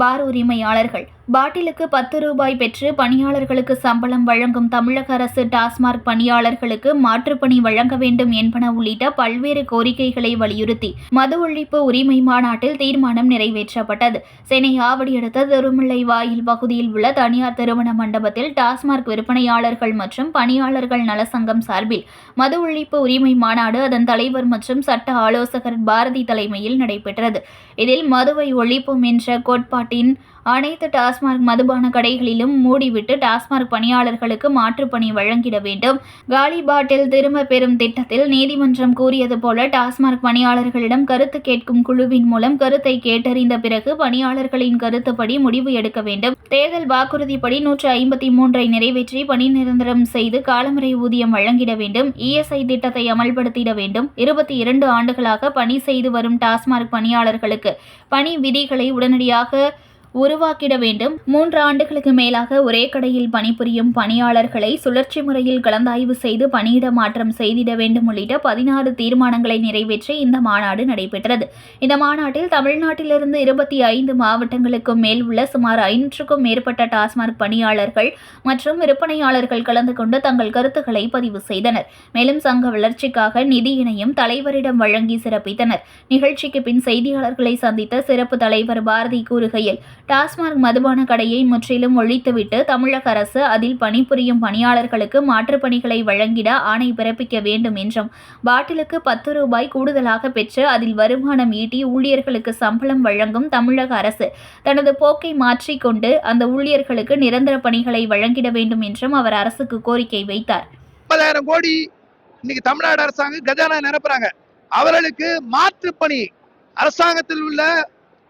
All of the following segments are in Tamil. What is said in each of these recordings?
பார் உரிமையாளர்கள். பாட்டிலுக்கு பத்து ரூபாய் பெற்று பணியாளர்களுக்கு சம்பளம் வழங்கும் தமிழக அரசு டாஸ்மாக் பணியாளர்களுக்கு மாற்றுப்பணி வழங்க வேண்டும் என்பன உள்ளிட்ட பல்வேறு கோரிக்கைகளை வலியுறுத்தி மது ஒழிப்பு உரிமை மாநாட்டில் தீர்மானம் நிறைவேற்றப்பட்டது. சென்னை ஆவடி அடுத்த திருமலை வாயில் பகுதியில் உள்ள தனியார் திருமண மண்டபத்தில் டாஸ்மாக் விற்பனையாளர்கள் மற்றும் பணியாளர்கள் நலசங்கம் சார்பில் மது ஒழிப்பு உரிமை மாநாடு அதன் தலைவர் மற்றும் சட்ட ஆலோசகர் பாரதி தலைமையில் நடைபெற்றது. இதில் மதுவை ஒழிப்போம் என்ற In. அனைத்து டாஸ்மாக் மதுபான கடைகளிலும் மூடிவிட்டு டாஸ்மாக் பணியாளர்களுக்கு மாற்றுப்பணி வழங்கிட வேண்டும். காலி பாட்டில் திரும்ப பெறும் திட்டத்தில் நீதிமன்றம் கூறியது போல டாஸ்மாக் பணியாளர்களிடம் கருத்து கேட்கும் குழுவின் மூலம் கருத்தை கேட்டறிந்த பிறகு பணியாளர்களின் கருத்துப்படி முடிவு எடுக்க வேண்டும். தேர்தல் வாக்குறுதிப்படி நூற்று ஐம்பத்தி மூன்றை நிறைவேற்றி பணி நிரந்தரம் செய்து காலமுறை ஊதியம் வழங்கிட வேண்டும். இஎஸ்ஐ திட்டத்தை அமல்படுத்திட வேண்டும். இருபத்தி இரண்டு ஆண்டுகளாக பணி செய்து வரும் டாஸ்மாக் பணியாளர்களுக்கு பணி விதிகளை உடனடியாக உருவாக்கிட வேண்டும். மூன்று ஆண்டுகளுக்கு மேலாக ஒரே கடையில் பணிபுரியும் பணியாளர்களை சுழற்சி முறையில் கலந்தாய்வு செய்து பணியிட மாற்றம் செய்திட வேண்டும் உள்ளிட்ட பதினாறு தீர்மானங்களை நிறைவேற்றி இந்த மாநாடு நடைபெற்றது. இந்த மாநாட்டில் தமிழ்நாட்டிலிருந்து இருபத்தி ஐந்து மாவட்டங்களுக்கும் மேல் உள்ள சுமார் ஐநூற்றுக்கும் மேற்பட்ட டாஸ்மாக் பணியாளர்கள் மற்றும் விற்பனையாளர்கள் கலந்து கொண்டு தங்கள் கருத்துக்களை பதிவு செய்தனர். மேலும் சங்க வளர்ச்சிக்காக நிதியினையும் தலைவரிடம் வழங்கி சிறப்பித்தனர். நிகழ்ச்சிக்கு பின் செய்தியாளர்களை சந்தித்த சிறப்பு தலைவர் பாரதி கூறுகையில் டாஸ்மாக் மதுபான கடையை முற்றிலும் ஒழித்துவிட்டு தமிழக அரசு அதில் பணிபுரியும் பணியாளர்களுக்கு மாற்றுப் பணிகளை வழங்கிட ஆணை பிறப்பிக்க வேண்டும் என்றும் பாட்டிலுக்கு பத்து ரூபாய் கூடுதலாக பெற்று அதில் வருமானம் ஈட்டி ஊழியர்களுக்கு சம்பளம் வழங்கும் தமிழக அரசு தனது போக்கை மாற்றிக்கொண்டு அந்த ஊழியர்களுக்கு நிரந்தர பணிகளை வழங்கிட வேண்டும் என்றும் அவர் அரசுக்கு கோரிக்கை வைத்தார். முப்பதாயிரம் கோடி இன்னைக்கு தமிழ்நாடு அரசாங்கம் கஜானா நிரப்புறாங்க. அவர்களுக்கு மாற்றுப்பணி அரசாங்கத்தில் உள்ள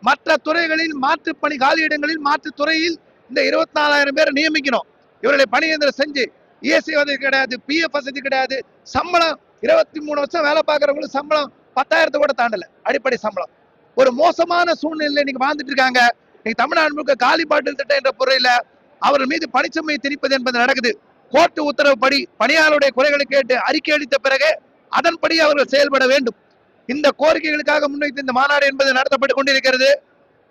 மற்ற துறைகளில் மாற்று பணி காலியிடங்களில் மாற்று துறையில் இந்த இருபத்தி நாலாயிரம் பேரை நியமிக்கணும். இவர்களை பணியந்திரம் செஞ்சு இஎஸ்ஐ வசதி கிடையாது பிஎஃப் வசதி கிடையாது. சம்பளம் இருபத்தி மூணு வருஷம் வேலை பார்க்குறவங்களுக்கு சம்பளம் பத்தாயிரத்தை கூட தாண்டல அடிப்படை சம்பளம். ஒரு மோசமான சூழ்நிலையில் இன்னைக்கு வாழ்ந்துட்டு இருக்காங்க. இன்னைக்கு தமிழ்நாடு முழுக்க காலி பாட்டில் திட்டம் என்ற பொருளில் அவர்கள் மீது பணிச்சுமையை திணிப்பது என்பது நடக்குது. கோர்ட்டு உத்தரவுப்படி பணியாளருடைய குறைகளை கேட்டு அறிக்கை அளித்த பிறகு அதன்படி அவர்கள் செயல்பட வேண்டும். இந்த கோரிக்கைகளுக்காக முன்வைத்து இந்த மாநாடு என்பது நடத்தப்பட்டுக் கொண்டிருக்கிறது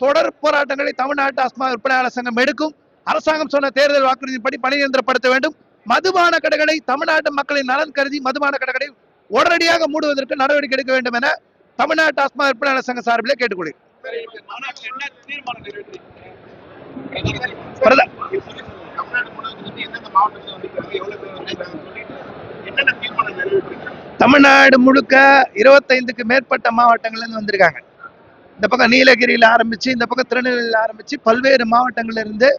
தொடர் போராட்டங்களை தமிழ்நாட்டு அஸ்மா விற்பனையாளர் சங்கம் எடுக்கும் அரசாங்கம் சொன்ன தேர்தல் வாக்குறுதிப்படி பணியந்திரப்படுத்த வேண்டும் மதுபான கடைகளை தமிழ்நாட்டு மக்களின் நலன் கருதி மதுபான கடைகளை உடனடியாக மூடுவதற்கு நடவடிக்கை எடுக்க வேண்டும் என தமிழ்நாட்டு ஆஸ்மா விற்பனையாளர் சங்க சார்பில் கேட்டுக்கொள்கிறேன் பிரத- தமிழ்நாடு முழுக்க இருபத்தைந்துக்கு மேற்பட்ட மாவட்டங்கள்லேருந்து வந்திருக்காங்க. இந்த பக்கம் நீலகிரியில ஆரம்பிச்சு இந்த பக்கம் திருநெல்வேலியில ஆரம்பிச்சு பல்வேறு மாவட்டங்கள்ல இருந்து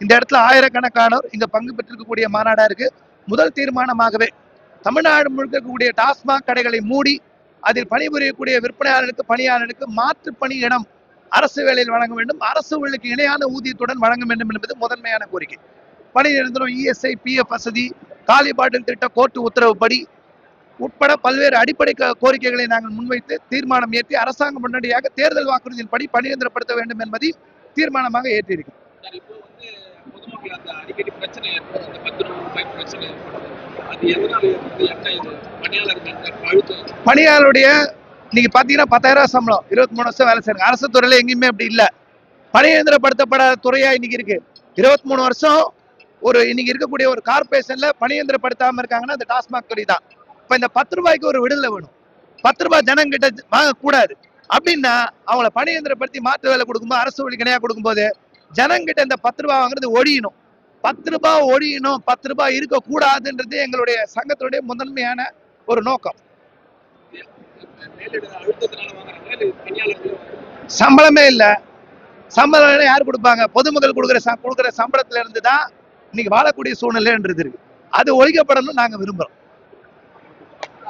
இந்த இடத்துல ஆயிரக்கணக்கானோர் இங்க பங்கு பெற்றிருக்கக்கூடிய மாநாடா இருக்கு. முதல் தீர்மானமாகவே தமிழ்நாடு முழுக்க இருக்கக்கூடிய டாஸ்மாக் கடைகளை மூடி அதில் பணிபுரியக்கூடிய விற்பனையாளருக்கு பணியாளருக்கு மாற்று பணி இடம் அரசு வேலையில் வழங்க வேண்டும். அரசு இணையான ஊதியத்துடன் வழங்க வேண்டும் என்பது முதன்மையான கோரிக்கை. பணி நிரந்தரம் இஎஸ்ஐ பிஎஃப் வசதி காலி பாட்டில் திட்ட கோர்ட்டு உத்தரவுப்படி உட்பட பல்வேறு அடிப்படை கோரிக்கைகளை நாங்கள் முன்வைத்து தீர்மானம் ஏற்றி அரசாங்கம் உடனடியாக தேர்தல் வாக்குறுதியின்படி பணியந்திரப்படுத்த வேண்டும் என்பதை தீர்மானமாக ஏற்றியிருக்கிறோம் பணியாளருடைய இன்னைக்கு பாத்தீங்கன்னா பத்தாயிரம் சம்பளம். இருபத்தி மூணு வருஷம் வேலை செய்றாங்க. அரசு துறையில எங்கேயுமே அப்படி இல்ல. பணியந்திரப்படுத்தப்படாத துறையா இன்னைக்கு இருக்கு. இருபத்தி மூணு வருஷம் ஒரு இன்னைக்கு இருக்கக்கூடிய ஒரு கார்பரேஷன்ல பணியந்திரப்படுத்தாம இருக்காங்கன்னா அந்த டாஸ்மாக் துறை தான். இப்போ இந்த பத்து ரூபாய்க்கு ஒரு விடுதலை வேணும். பத்து ரூபாய் ஜனங்கிட்ட வாங்கக்கூடாது. அப்படின்னா அவங்கள பணியந்திரப்படுத்தி மாற்று வேலை கொடுக்கும்போது அரசு வழி இணையா கொடுக்கும்போது ஜனங்கிட்ட இந்த பத்து ரூபாய் வாங்குறது ஒழியணும். பத்து ரூபாய் ஒழியணும் பத்து ரூபாய் இருக்கக்கூடாதுன்றது எங்களுடைய சங்கத்தினுடைய முதன்மையான ஒரு நோக்கம். சம்பளமே இல்லை. சம்பளமே இல்ல சம்பளம் யார் கொடுப்பாங்க? பொதுமக்கள் கொடுக்குற ச- கொடுக்குற சம்பளத்துல இருந்து தான் இன்னைக்கு வாழக்கூடிய சூழ்நிலைன்றது இருக்கு. அது ஒழிக்கப்படணும்னு நாங்க விரும்புறோம்.